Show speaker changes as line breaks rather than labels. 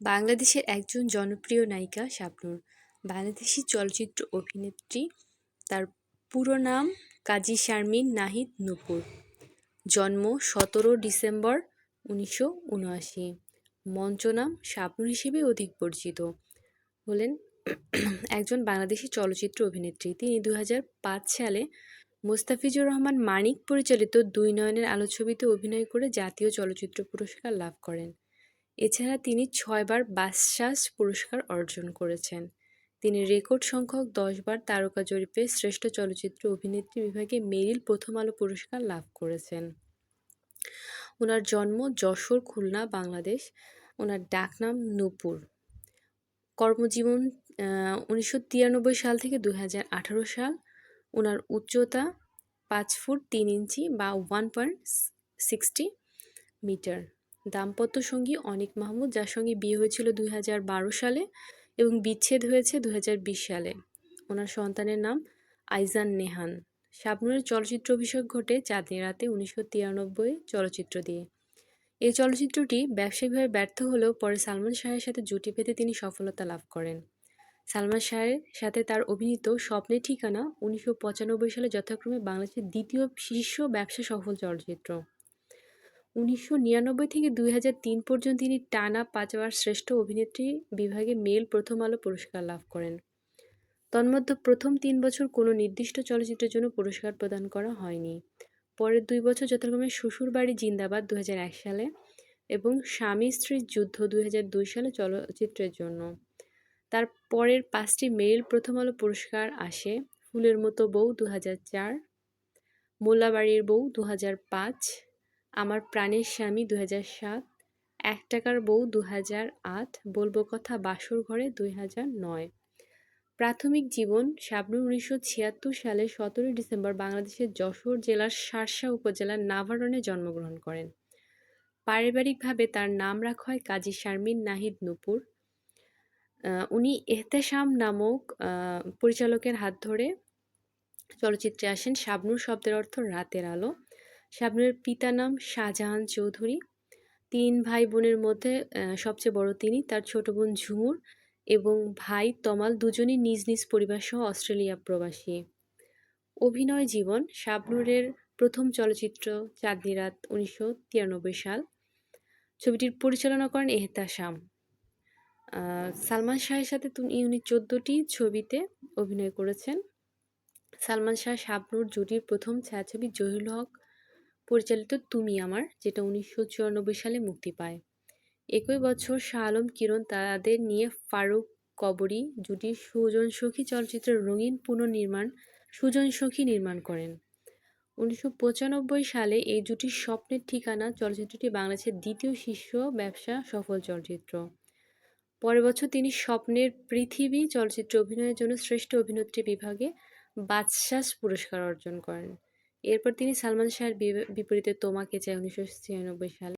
বাংলাদেশের একজন জনপ্রিয় নায়িকা শাবনূর। বাংলাদেশি চলচ্চিত্র অভিনেত্রী, তার পুরো নাম কাজী শারমিন নাহিদ নূপুর। জন্ম সতেরো ডিসেম্বর উনিশশো উনআশি। মঞ্চ নাম শাবনূর হিসেবে অধিক পরিচিত। হলেন একজন বাংলাদেশি চলচ্চিত্র অভিনেত্রী। তিনি দু হাজার পাঁচ সালে মোস্তাফিজুর রহমান মানিক পরিচালিত দুই নয়নের আলো ছবিতে অভিনয় করে জাতীয় চলচ্চিত্র পুরস্কার লাভ করেন। এছাড়া তিনি ছয়বার বাচসাস পুরস্কার অর্জন করেছেন। তিনি রেকর্ড সংখ্যক দশবার তারকা জরিপে শ্রেষ্ঠ চলচ্চিত্র অভিনেত্রী বিভাগে মেরিল প্রথম আলো পুরস্কার লাভ করেছেন। ওনার জন্ম যশোর খুলনা, বাংলাদেশ। ওনার ডাকনাম নূপুর। কর্মজীবন উনিশশো তিরানব্বই সাল থেকে দু আঠারো সাল। ওনার উচ্চতা পাঁচ ফুট তিন ইঞ্চি বা ওয়ান পয়েন্ট সিক্সটি মিটার। দাম্পত্য সঙ্গী অনিক মাহমুদ, যার সঙ্গে বিয়ে হয়েছিল দুই হাজার বারো সালে এবং বিচ্ছেদ হয়েছে দুই হাজার বিশ সালে। ওনার সন্তানের নাম আইজান নেহান। শাবনুরের চলচ্চিত্র অভিষেক ঘটে চাঁদনি রাতে উনিশশো তিরানব্বই চলচ্চিত্র দিয়ে। এই চলচ্চিত্রটি ব্যবসায়িকভাবে ব্যর্থ হলেও পরে সালমান শাহের সাথে জুটি পেতে তিনি সফলতা লাভ করেন। সালমান শাহের সাথে তার অভিনীত স্বপ্নের ঠিকানা উনিশশো পঁচানব্বই সালে যথাক্রমে বাংলাদেশের দ্বিতীয় শীর্ষ ব্যবসা সফল চলচ্চিত্র। উনিশশো নিরানব্বই থেকে দুই হাজার তিন পর্যন্ত তিনি টানা পাঁচবার শ্রেষ্ঠ অভিনেত্রী বিভাগে মেল প্রথম আলো পুরস্কার লাভ করেন। তন্মধ্যে প্রথম তিন বছর কোনো নির্দিষ্ট চলচ্চিত্রের জন্য পুরস্কার প্রদান করা হয়নি। পরের দুই বছর যথাক্রমে শ্বশুরবাড়ি জিন্দাবাদ দু হাজার এক সালে এবং স্বামী স্ত্রীর যুদ্ধ দুই হাজার দুই সালে চলচ্চিত্রের জন্য। তার পরের পাঁচটি মেরিল প্রথম আলো পুরস্কার আসে ফুলের মতো বউ দু হাজার চার, মোল্লাবাড়ির বউ দু হাজার পাঁচ আমার প্রাণের স্বামী দু হাজার সাত, এক টাকার বউ দু হাজার আট, বলব কথা বাসর ঘরে দুই নয়। প্রাথমিক জীবন শাবনুর উনিশশো ছিয়াত্তর সালে সতেরোই ডিসেম্বর বাংলাদেশের যশোর জেলার শার্শা উপজেলার নাভারণে জন্মগ্রহণ করেন। পারিবারিকভাবে তার নাম রাখা হয় কাজী শারমিন নাহিদ নুপুর। উনি এহতেশাম নামক পরিচালকের হাত ধরে চলচ্চিত্রে আসেন। শাবনুর শব্দের অর্থ রাতের আলো। শাবনুরের পিতার নাম শাহজাহান চৌধুরী। তিন ভাই বোনের মধ্যে সবচেয়ে বড় তিনি, তার ছোট বোন ঝুমুর এবং ভাই তমাল দুজনই নিজ নিজ পরিবার সহ অস্ট্রেলিয়া প্রবাসী। অভিনয় জীবন, শাবনুরের প্রথম চলচ্চিত্র চাঁদনি রাত উনিশশো তিরানব্বই সাল। ছবিটির পরিচালনা করেন এহতাশাম সালমান শাহের সাথে উনি চোদ্দোটি ছবিতে অভিনয় করেছেন। সালমান শাহ, শাবনুর জুটির প্রথম ছায়াছবি জহির হক পরিচালিত তুমি আমার, যেটা উনিশশো চুরানব্বই সালে মুক্তি পায়। একই বছর শাহ আলম কিরণ তাদের নিয়ে ফারুক কবরী জুটির সুজন সখী চলচ্চিত্রের রঙিন পুনর্নির্মাণ, সুজন সখী নির্মাণ করেন। উনিশশো পঁচানব্বই সালে এই জুটির স্বপ্নের ঠিকানা চলচ্চিত্রটি বাংলাদেশের দ্বিতীয় শীর্ষ ব্যবসা সফল চলচ্চিত্র। পরের বছর তিনি স্বপ্নের পৃথিবী চলচ্চিত্রে অভিনয়ের জন্য শ্রেষ্ঠ অভিনেত্রী বিভাগে বাদশাস পুরস্কার অর্জন করেন। এরপর তিনি সালমান শাহের বিপরীতে তোমাকে চাই উনিশশো ছিয়ানব্বই সালে।